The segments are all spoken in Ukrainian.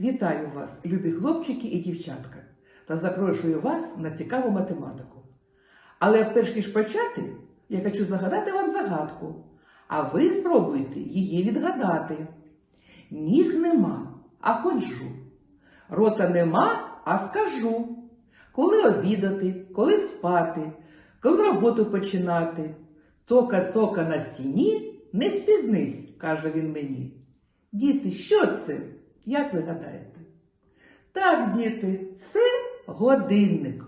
Вітаю вас, любі хлопчики і дівчатка, та запрошую вас на цікаву математику. Але перш ніж почати, я хочу загадати вам загадку, а ви спробуйте її відгадати. Ніг нема, а ходжу. Рота нема, а скажу. Коли обідати, коли спати, коли роботу починати. Цока-цока на стіні, не спізнись, каже він мені. Діти, що це? Як ви гадаєте? Так, діти, це годинник.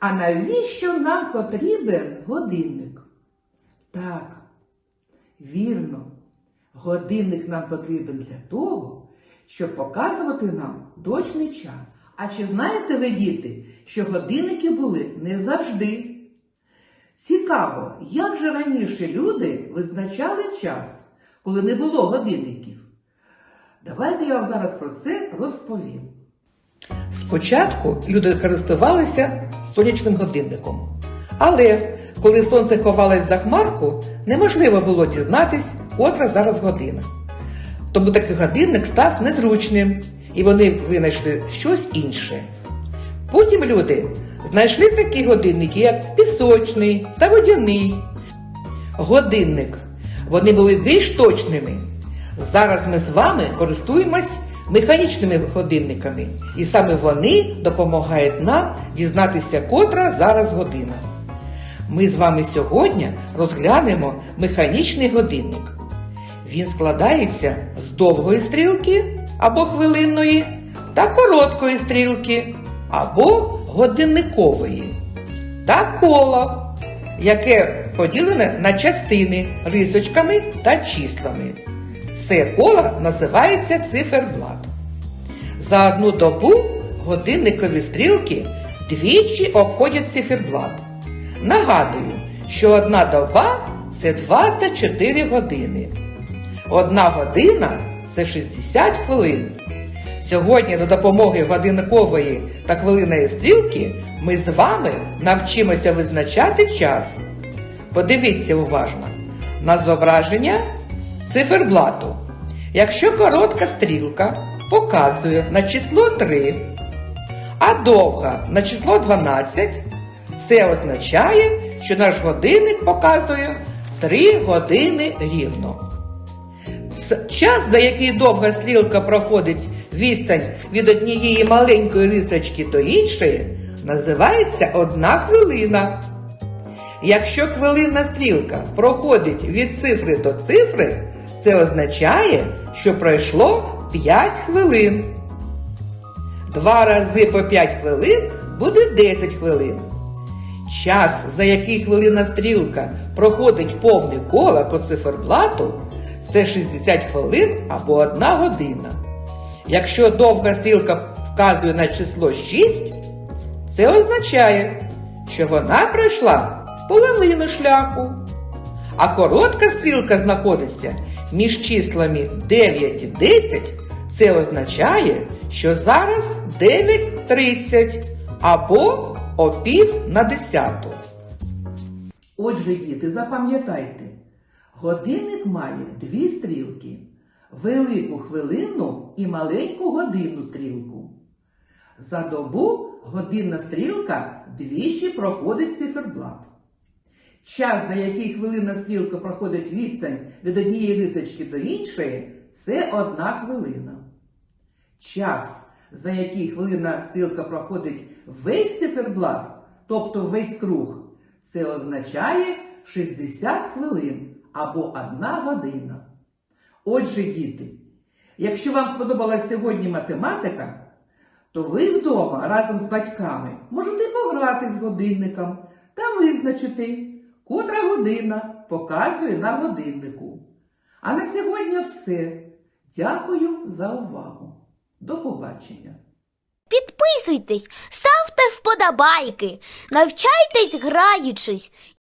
А навіщо нам потрібен годинник? Так, вірно, годинник нам потрібен для того, щоб показувати нам точний час. А чи знаєте ви, діти, що годинники були не завжди? Цікаво, як же раніше люди визначали час, коли не було годинників? Давайте я вам зараз про це розповім. Спочатку люди користувалися сонячним годинником. Але коли сонце ховалось за хмарку, неможливо було дізнатись, котра зараз година. Тому такий годинник став незручним, і вони винайшли щось інше. Потім люди знайшли такі годинники, як пісочний та водяний. Годинник. Вони були більш точними. Зараз ми з вами користуємось механічними годинниками, і саме вони допомагають нам дізнатися, котра зараз година. Ми з вами сьогодні розглянемо механічний годинник. Він складається з довгої стрілки або хвилинної та короткої стрілки або годинникової та кола, яке поділене на частини рисочками та числами. Це коло називається циферблат. За одну добу годинникові стрілки двічі обходять циферблат. Нагадую, що одна доба це 24 години. Одна година це 60 хвилин. Сьогодні за допомогою годинникової та хвилинної стрілки ми з вами навчимося визначати час. Подивіться уважно на зображення циферблату. Якщо коротка стрілка показує на число 3, а довга на число 12, це означає, що наш годинник показує 3 години рівно. Час, за який довга стрілка проходить відстань від однієї маленької рисочки до іншої, називається одна хвилина. Якщо хвилинна стрілка проходить від цифри до цифри, це означає, що пройшло 5 хвилин. Два рази по 5 хвилин буде 10 хвилин. Час, за який хвилина стрілка проходить повне коло по циферблату, це 60 хвилин або 1 година. Якщо довга стрілка вказує на число 6, це означає, що вона пройшла половину шляху. А коротка стрілка знаходиться між числами 9 і 10. Це означає, що зараз 9.30 або о пів на десяту. Отже, діти, запам'ятайте, годинник має дві стрілки: велику хвилинну і маленьку годинну стрілку. За добу годинна стрілка двічі проходить циферблат. Час, за який хвилинна стрілка проходить відстань від однієї рисочки до іншої, це одна хвилина. Час, за який хвилинна стрілка проходить весь циферблат, тобто весь круг, це означає 60 хвилин або 1 година. Отже, діти, якщо вам сподобалась сьогодні математика, то ви вдома разом з батьками можете пограти з годинником та визначити, котра година показує на годиннику. А на сьогодні все. Дякую за увагу. До побачення. Підписуйтесь, ставте вподобайки, навчайтесь граючись